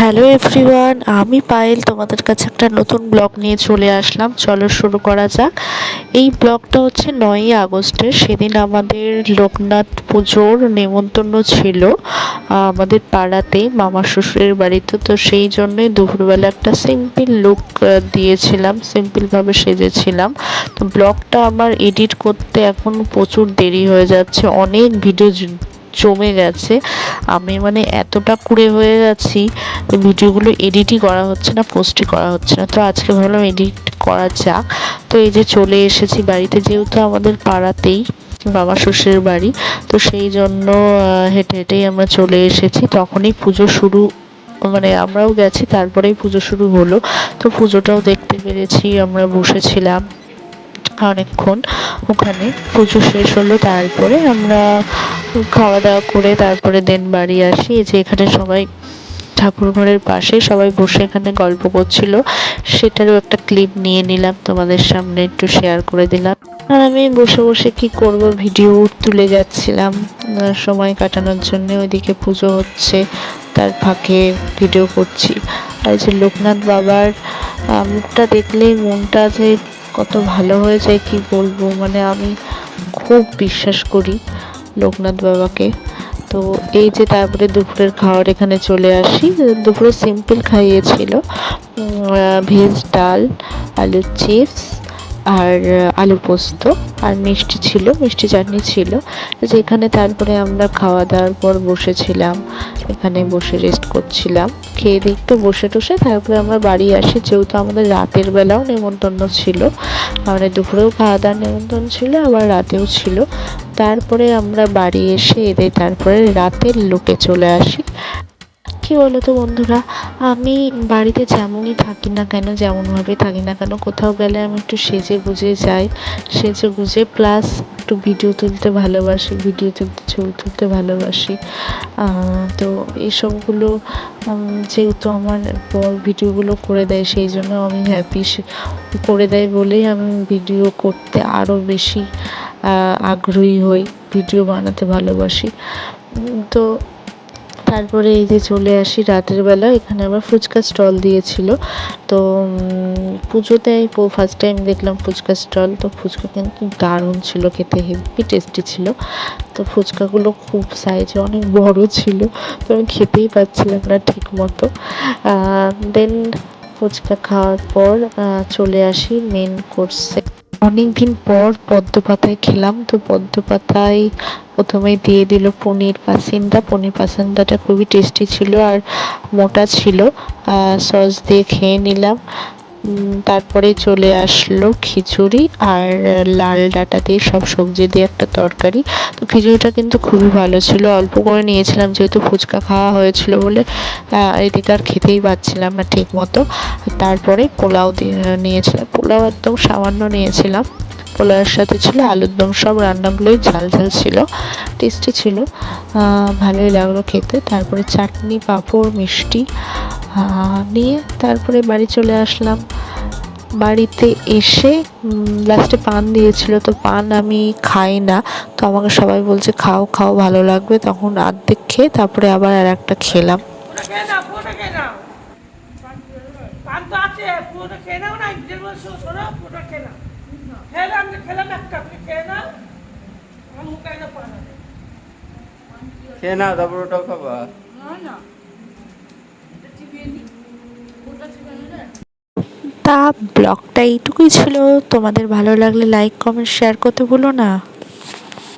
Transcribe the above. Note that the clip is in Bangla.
হ্যালো এভরিওয়ান, আমি পায়েল। তোমাদের কাছে একটা নতুন ব্লগ নিয়ে চলে আসলাম। চলো শুরু করা যাক। এই ব্লগটা হচ্ছে নয়ই আগস্টের। সেদিন আমাদের লোকনাথ পুজোর নেমন্তন্ন ছিল আমাদের পাড়াতে, মামা শ্বশুরের বাড়িতে। তো সেই জন্যই দুপুরবেলা একটা সিম্পল লুক দিয়েছিলাম সিম্পলভাবে সেজেছিলাম। তো ব্লগটা আমার এডিট করতে এখন প্রচুর দেরি হয়ে যাচ্ছে। অনেক ভিডিও জমে গেছে। আমি মানে এতটা কুড়ে হয়ে গেছি ভিডিওগুলো এডিটই করা হচ্ছে না পোস্টই করা হচ্ছে না। তো আজকে ভাবলাম এডিট করা যাক। তো এই যে চলে এসেছি বাড়িতে, যেহেতু আমাদের পাড়াতেই বাবা শ্বশুরের বাড়ি, তো সেই জন্য হেঁটে হেঁটেই আমরা চলে এসেছি। তখনই পুজো শুরু মানে আমরাও গেছি, তারপরেই পুজো শুরু হলো। তো পুজোটাও দেখতে পেরেছি, আমরা বসেছিলাম অনেকক্ষণ। ওখানে পুজো শেষ হলো, তারপরে আমরা খাওয়া দাওয়া করে তারপরে দেন বাড়ি আসি। যে এখানে সবাই ঠাকুর ঘরের পাশে সবাই বসে এখানে গল্প করছিল। সেটারও একটা ক্লিপ নিয়ে নিলাম, তোমাদের সামনে একটু শেয়ার করে দিলাম। আর আমি বসে বসে কি করব ভিডিও তুলে যাচ্ছিলাম। সময় কাটানোর জন্য ওইদিকে পুজো হচ্ছে, তার ফাঁকে ভিডিও করছি। আর যে লোকনাথ বাবার মুখটা দেখলেই মনটা যে কত ভালো হয়ে যায়, কি বলব? মানে আমি খুব বিশ্বাস করি। লোকনাথ বাবাকে। তো এই যে তারপরে দুপুরের খাওয়ার এখানে চলে আসি। দুপুরে সিম্পল খাইয়েছিল ভেজ ডাল, আলুর চিপস আর আলু পোস্ত আর মিষ্টি ছিল, মিষ্টি চাটনি ছিল। যেখানে তারপরে আমরা খাওয়া দাওয়ার পর বসেছিলাম। এখানে বসে রেস্ট করছিলাম। খেয়ে একটু বসে টসে তারপরে আমরা বাড়ি আসি। যেহেতু আমাদের রাতের বেলাও নেমন্তন্ন ছিল। মানে দুপুরেও খাওয়া দাওয়ার নেমন্তন্ন ছিল, আবার রাতেও ছিল। তারপরে আমরা বাড়ি এসে এদের তারপরে রাতের লোকে চলে আসি। কি বলো তো বন্ধুরা? আমি বাড়িতে যেমনই থাকি না কেন, যেমনভাবে থাকি না কেন, কোথাও গেলে আমি একটু সেজে গুজে যাই। সেজে গুজে প্লাস একটু ভিডিও তুলতে ভালোবাসি ভিডিও তুলতে, ছবি তুলতে ভালোবাসি। তো এইসবগুলো যেহেতু আমার ভিডিওগুলো করে দেয়, সেই জন্য আমি হ্যাপি করে দেয় বলেই আমি ভিডিও করতে আরও বেশি আগ্রহী হই ভিডিও বানাতে ভালোবাসি। তো তারপরে এই যে চলে আসি রাতের বেলা, এখানে আবার ফুচকা স্টল দিয়েছিল। তো পুজোতে ফার্স্ট টাইম দেখলাম ফুচকা স্টল তো ফুচকা কিন্তু দারুণ ছিল, খেতে হেভি টেস্টি ছিল। তো ফুচকাগুলো খুব সাইজে অনেক বড় ছিল, তো আমি খেতেই পাচ্ছিলাম না ঠিক মতো। দেন ফুচকা খাওয়ার পর চলে আসি মেন কোর্সে অনেক দিন পর পদ্ম পাতায় খেলাম। তো পদ্ম পাতায় প্রথমে দিয়ে দিল পনির পাসিন্দা। পনির পাসিন্দাটা খুবই টেস্টি ছিল আর মোটা ছিল। সস দিয়ে খেয়ে নিলাম। তারপরে চলে আসলো খিচুড়ি আর লাল ডাটা দিয়ে সব সবজি দিয়ে একটা তরকারি। তো খিচুড়িটা কিন্তু খুবই ভালো ছিল। অল্প করে নিয়েছিলাম যেহেতু ফুচকা খাওয়া হয়েছিল বলে এদিকে আর খেতেই পাচ্ছিলাম না ঠিক মতো তারপরে পোলাও দিয়ে, নিয়েছিলাম। পোলাও একদম সামান্য নিয়েছিলাম। পোলাওয়ের সাথে ছিল আলুর দম, সব রান্নাগুলোই ঝাল ঝাল ছিল, টেস্টি ছিল। ভালোই লাগল খেতে। তারপরে চাটনি, পাঁপড়, মিষ্টি নিয়ে তারপরে বাড়ি চলে আসলাম। বাড়িতে এসে লাস্টে পান দিয়েছিল। তো পান আমি খাই না। তো আমাকে সবাই বলছে, খাও খাও, ভালো লাগবে। তখন আর্ধেক খেয়ে তারপরে আবার আর একটা খেলাম খেয়ে নাও। তারপর ওটাও খাবা তা ব্লগটা এইটুকুই ছিল। তোমাদের ভালো লাগলে লাইক কমেন্ট শেয়ার করতে ভুলো না।